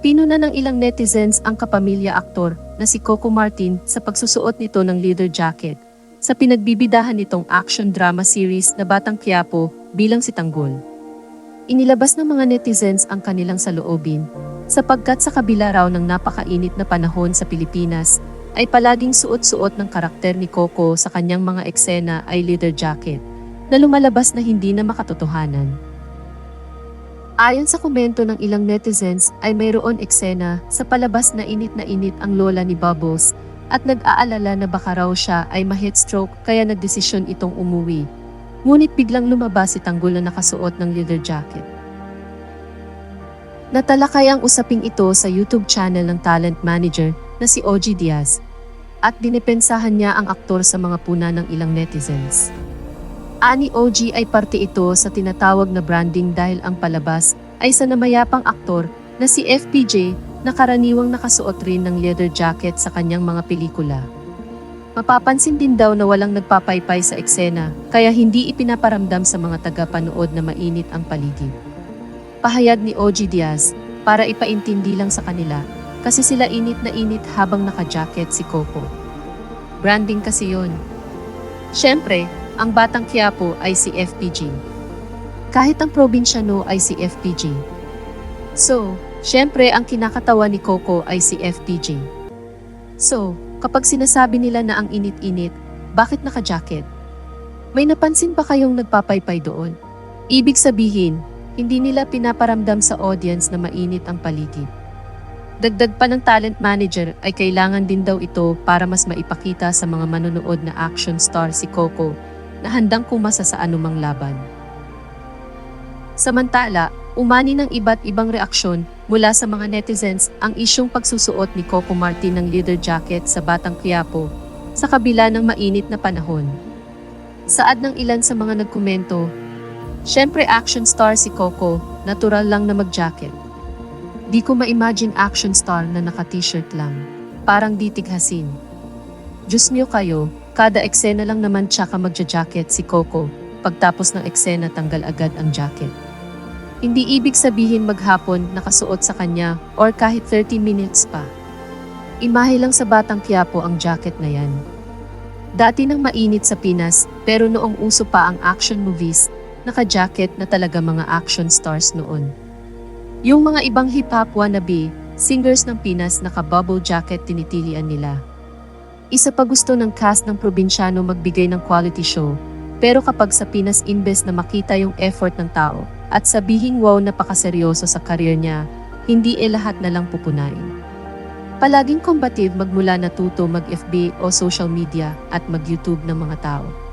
Pinuna ng ilang netizens ang kapamilya aktor na si Coco Martin sa pagsusuot nito ng leather jacket sa pinagbibidahan nitong action drama series na Batang Quiapo bilang si Tanggol. Inilabas ng mga netizens ang kanilang saloobin sapagkat sa kabila raw ng napakainit na panahon sa Pilipinas ay palaging suot-suot ng karakter ni Coco sa kanyang mga eksena ay leather jacket na lumalabas na hindi na makatotohanan. Ayon sa komento ng ilang netizens ay mayroon eksena sa palabas na init na init ang lola ni Bubbles at nag-aalala na baka raw siya ay ma-heat stroke kaya nagdesisyon itong umuwi. Ngunit biglang lumabas si Tanggol na nakasuot ng leather jacket. Natalakay ang usaping ito sa YouTube channel ng talent manager na si OG Diaz at dinepensahan niya ang aktor sa mga puna ng ilang netizens. Ani OG ay parte ito sa tinatawag na branding dahil ang palabas ay sa namayapang aktor na si FPJ na karaniwang nakasuot rin ng leather jacket sa kanyang mga pelikula. Mapapansin din daw na walang nagpapaypay sa eksena kaya hindi ipinaparamdam sa mga tagapanood na mainit ang paligid. Pahayag ni OG Diaz para ipaintindi lang sa kanila kasi sila init na init habang naka-jacket si Coco. Branding kasi yon. Siyempre, ang Batang Quiapo ay si FPG. Kahit ang probinsyano ay si FPG. So, syempre ang kinakatawa ni Coco ay si FPG. So, kapag sinasabi nila na ang init-init, bakit naka-jacket? May napansin pa kayong nagpapaypay doon? Ibig sabihin, hindi nila pinaparamdam sa audience na mainit ang paligid. Dagdag pa ng talent manager ay kailangan din daw ito para mas maipakita sa mga manonood na action star si Coco na handang kumasa sa anumang laban. Samantala, umani ng iba't ibang reaksyon mula sa mga netizens ang isyong pagsusuot ni Coco Martin ng leather jacket sa Batang Quiapo sa kabila ng mainit na panahon. Saad ng ilan sa mga nagkomento, Siyempre action star si Coco, natural lang na mag-jacket. Di ko ma-imagine action star na naka-t-shirt lang. Parang di tighasin. Diyos niyo kayo, kada eksena lang naman tsaka magja-jacket si Coco. Pagtapos ng eksena tanggal agad ang jacket. Hindi ibig sabihin maghapon nakasuot sa kanya or kahit 30 minutes pa. Imahe lang sa Batang Quiapo ang jacket na yan. Dati nang mainit sa Pinas pero noong uso pa ang action movies, naka-jacket na talaga mga action stars noon. Yung mga ibang hip-hop wannabe, singers ng Pinas naka-bubble jacket tinitilian nila. Isa pa gusto ng cast ng probinsyano magbigay ng quality show, pero kapag sa Pinas imbes na makita yung effort ng tao at sabihin wow napakaseryoso sa karir niya, hindi e lahat na lang pupunain. Palaging combative magmula natuto mag-FB o social media at mag-YouTube ng mga tao.